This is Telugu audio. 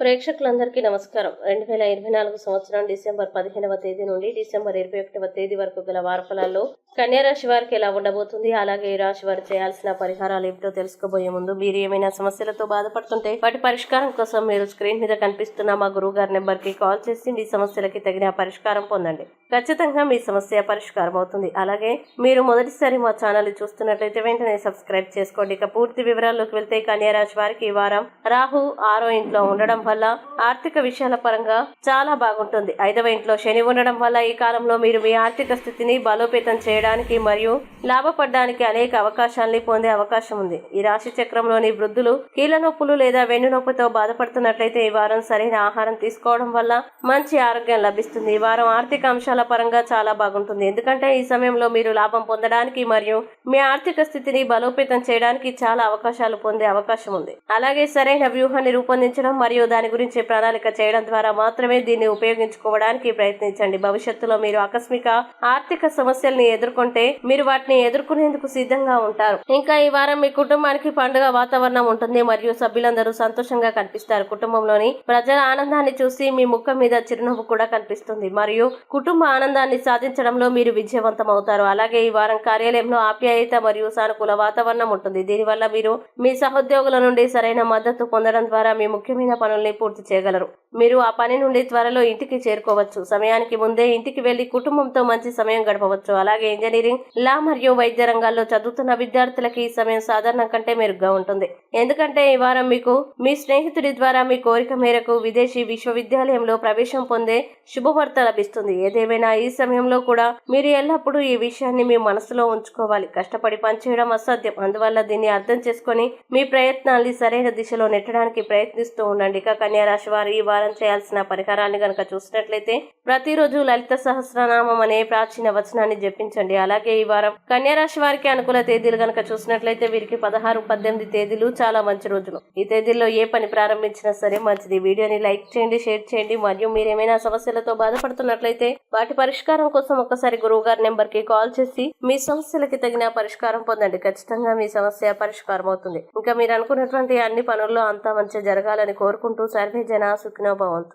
ప్రేక్షకులందరికీ నమస్కారం. రెండు వేల ఇరవై నాలుగు సంవత్సరం డిసెంబర్ పదిహేనవ తేదీ నుండి డిసెంబర్ ఇరవై ఒకటవ తేదీ వరకు గల వారఫలాల్లో కన్యారాశి వారికి ఎలా ఉండబోతుంది? అలాగే ఈ రాశి వారు చేయాల్సిన పరిహారాలు ఏమిటో తెలుసుకోబోయే ముందు మీరు ఏమైనా సమస్యలతో బాధపడుతుంటే వాటి పరిష్కారం కోసం మీరు స్క్రీన్ మీద కనిపిస్తున్న మా గురువు గారి నెంబర్కి కాల్ చేసి మీ సమస్యలకి తగిన పరిష్కారం పొందండి. ఖచ్చితంగా మీ సమస్య పరిష్కారం అవుతుంది. అలాగే మీరు మొదటిసారి మా ఛానల్ చూస్తున్నట్లయితే వెంటనే సబ్స్క్రైబ్ చేసుకోండి. ఇక పూర్తి వివరాల్లోకి వెళ్తే కన్యారాశి వారికి ఈ వారం రాహు ఆరో ఇంట్లో ఉండడం వల్ల ఆర్థిక విషయాల పరంగా చాలా బాగుంటుంది. ఐదవ ఇంట్లో శని ఉండడం వల్ల ఈ కాలంలో మీరు మీ ఆర్థిక స్థితిని బలోపేతం చేయడానికి మరియు లాభపడడానికి అనేక అవకాశాలని పొందే అవకాశం ఉంది. ఈ రాశి చక్రంలోని వృద్ధులు కీళ్ళ నొప్పులు లేదా వెన్ను నొప్పితో బాధపడుతున్నట్లయితే ఈ వారం సరైన ఆహారం తీసుకోవడం వల్ల మంచి ఆరోగ్యం లభిస్తుంది. ఈ వారం ఆర్థిక అంశాల పరంగా చాలా బాగుంటుంది. ఎందుకంటే ఈ సమయంలో మీరు లాభం పొందడానికి మరియు మీ ఆర్థిక స్థితిని బలోపేతం చేయడానికి చాలా అవకాశాలు పొందే అవకాశం ఉంది. అలాగే సరైన వ్యూహాన్ని రూపొందించడం మరియు దాని గురించి ప్రణాళిక చేయడం ద్వారా మాత్రమే దీన్ని ఉపయోగించుకోవడానికి ప్రయత్నించండి. భవిష్యత్తులో మీరు ఆకస్మిక ఆర్థిక సమస్యల్ని ఎదుర్కొంటే మీరు వాటిని ఎదుర్కొనేందుకు సిద్ధంగా ఉంటారు. ఇంకా ఈ వారం మీ కుటుంబానికి పండుగ వాతావరణం ఉంటుంది. మరియు సభ్యులందరూ సంతోషంగా కనిపిస్తారు. కుటుంబంలోని ప్రజల ఆనందాన్ని చూసి మీ ముఖం మీద చిరునవ్వు కూడా కనిపిస్తుంది. మరియు కుటుంబ ఆనందాన్ని సాధించడంలో మీరు విజయవంతం అవుతారు అలాగే ఈ వారం కార్యాలయంలో ఆప్యాయత మరియు సానుకూల వాతావరణం ఉంటుంది. దీనివల్ల మీరు మీ సహోద్యోగుల నుండి సరైన మద్దతు పొందడం ద్వారా మీ ముఖ్యమైన పనుల్ని పూర్తి చేయగలరు. మీరు ఆ పని నుండి త్వరలో ఇంటికి చేరుకోవచ్చు. సమయానికి ముందే ఇంటికి వెళ్ళి కుటుంబంతో మంచి సమయం గడపవచ్చు. అలాగే ఇంజనీరింగ్ లా మరియు వైద్య రంగాల్లో చదువుతున్న విద్యార్థులకి ఈ సమయం సాధారణం కంటే మెరుగ్గా ఉంటుంది. ఎందుకంటే ఈ వారం మీకు మీ స్నేహితుడి ద్వారా మీ కోరిక మేరకు విదేశీ విశ్వవిద్యాలయంలో ప్రవేశం పొందే శుభవార్త లభిస్తుంది. ఏదేమైనా ఈ సమయంలో కూడా మీరు ఎల్లప్పుడూ ఈ విషయాన్ని మీ మనసులో ఉంచుకోవాలి. కష్టపడి పనిచేయడం అసాధ్యం. అందువల్ల దీన్ని అర్థం చేసుకొని మీ ప్రయత్నాల్ని సరైన దిశలో నెట్టడానికి ప్రయత్నిస్తూ ఉండండి. ఇక కన్యా రాశి వారు ఈ వారం చేయాల్సిన పరిహారాన్ని గనక చూసినట్లయితే ప్రతిరోజు లలిత సహస్రనామం అనే ప్రాచీన వచనాన్ని జపించండి. అలాగే ఈ వారం కన్యా రాశి వారికి అనుకూల తేదీలు గనక చూసినట్లయితే వీరికి పదహారు పద్దెనిమిది తేదీలు చాలా మంచి రోజులు. ఈ తేదీల్లో ఏ పని ప్రారంభించినా సరే మంచిది. వీడియోని లైక్ చేయండి షేర్ చేయండి. మరియు మీరు ఏమైనా సమస్యలతో బాధపడుతున్నట్లయితే వాటి పరిష్కారం కోసం ఒక్కసారి గురువు గారి నెంబర్కి కాల్ చేసి మీ సమస్యలకి తగిన పరిష్కారం పొందండి. ఖచ్చితంగా మీ సమస్య పరిష్కారం అవుతుంది ఇంకా మీరు అనుకున్నటువంటి అన్ని పనుల్లో అంతా మంచి జరగాలని కోరుకుంటూ సర్వే జన సుఖినో భవంతు